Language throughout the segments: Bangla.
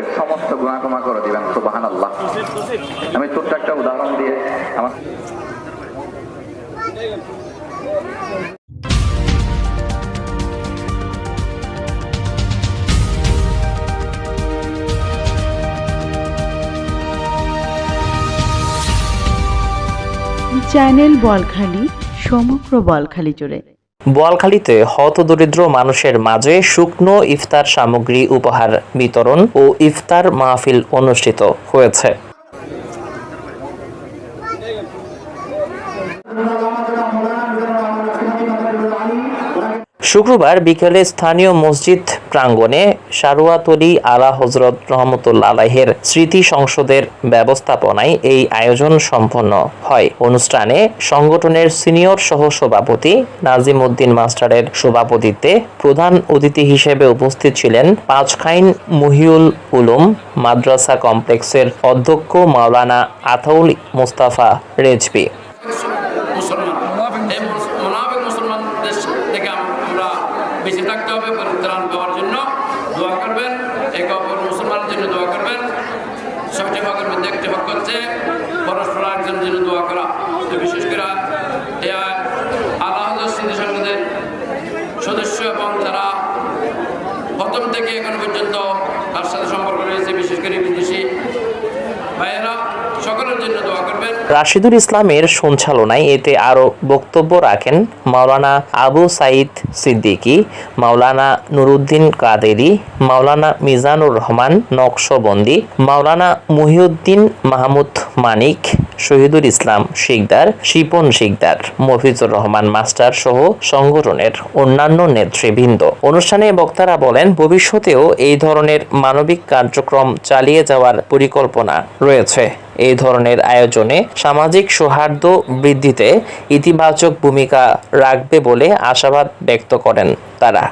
বছরের সমস্ত গুণা ক্ষমা করে দিবেন সুবাহান আল্লাহ আমি ছোট্ট একটা উদাহরণ দিয়ে আমার চ্যানেল বলখালি, সমগ্র বলখালি জুড়ে। বোয়ালখালীতে হতদরিদ্র মানুষের মাঝে শুকনো ইফতার সামগ্রী উপহার বিতরণ ও ইফতার মাহফিল অনুষ্ঠিত হয়েছে। শুক্রবার বিকেলে স্থানীয় মসজিদ প্রাঙ্গণে সারোয়াতলি আলা হজরত রহমতুল্লা আলাহের স্মৃতি সংসদের ব্যবস্থাপনায় এই আয়োজন সম্পন্ন হয়। অনুষ্ঠানে সংগঠনের সিনিয়র সহ সভাপতি নাজিম উদ্দিন মাস্টারের সভাপতিত্বে প্রধান অতিথি হিসেবে উপস্থিত ছিলেন পাঁচখাইন মহিউল উলুম মাদ্রাসা কমপ্লেক্সের অধ্যক্ষ মাওলানা আতাউল মুস্তাফা রেজবি মুসলমান এই মুস- মুনাফিক মুসলমানদের থেকে আমরা বেঁচে থাকতে হবে, পরিত্রাণ পাওয়ার জন্য দোয়া করবেন, একে অপর মুসলমানের জন্য দোয়া করবেন। ছয়টি ভাগের মধ্যে একটি হক হচ্ছে পরস্পর একজনের জন্য দোয়া করা। তো বিশেষ করে আল্লাহ স্মৃতি সংসদের সদস্য এবং যারা প্রথম থেকে এখন পর্যন্ত তার সাথে সম্পর্ক রয়েছে, বিশেষ করে বিদেশি ভাইয়েরা সকলের জন্য দোয়া করবেন রাশিদুল ইসলামের সঞ্চালনায় এতে আরও বক্তব্য রাখেন মাওলানা আবু সাইদ সিদ্দিকী, মাওলানা নুরুদ্দিন কাদেরি, মাওলানা মিজানুর রহমান নকশবন্দি, মাওলানা মুহিউদ্দিন মাহমুদ মানিক, শহীদুল ইসলাম শিকদার, শিপন শিকদার, মফিজুর রহমান মাস্টার সহ সংগঠনের অন্যান্য নেতৃবৃন্দ। অনুষ্ঠানে বক্তারা বলেন, ভবিষ্যতেও এই ধরনের মানবিক কার্যক্রম চালিয়ে যাওয়ার পরিকল্পনা রয়েছে। এই ধরনের আয়োজনে সামাজিক সৌহার্দ্য বৃদ্ধিতে ইতিবাচক ভূমিকা রাখবে বলে আশাবাদ ব্যক্ত করেন তারা।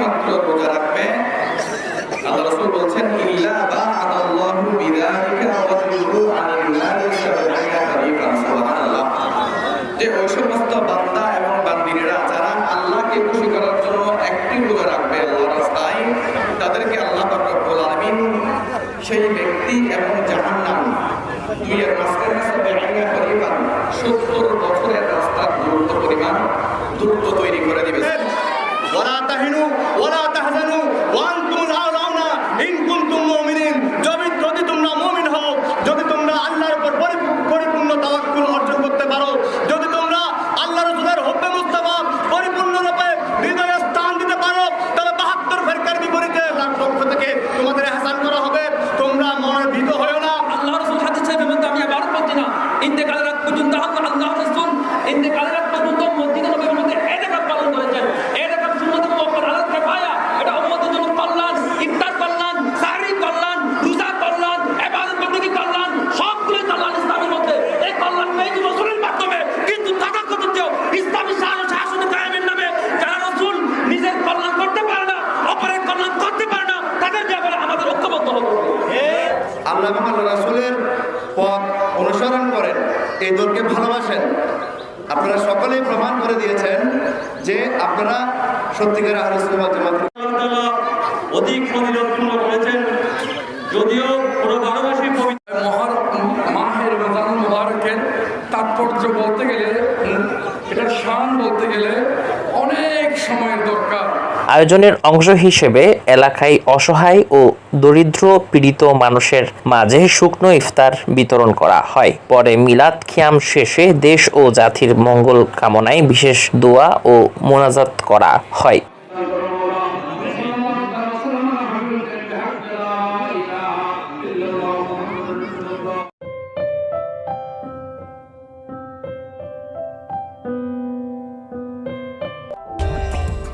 মাত্র রোজা রাখবে। ভালোবাসেন। আপনারা সকলেই প্রমাণ করে দিয়েছেন যে আপনারা সত্যিকার জামাত। অধিক করেছেন যদিও পুরো পবিত্র। মহার মাহের রমজান মুবারকের তাৎপর্য বলতে গেলে এটার শান বলতে গেলে অনেক সময়ের দরকার। আয়োজনের অংশ হিসেবে এলাকায় অসহায় ও দরিদ্র পীড়িত মানুষের মাঝে শুকনো ইফতার বিতরণ করা হয়। পরে মিলাদ খিয়াম শেষে দেশ ও জাতির মঙ্গল কামনায় বিশেষ দোয়া ও মোনাজাত করা হয়।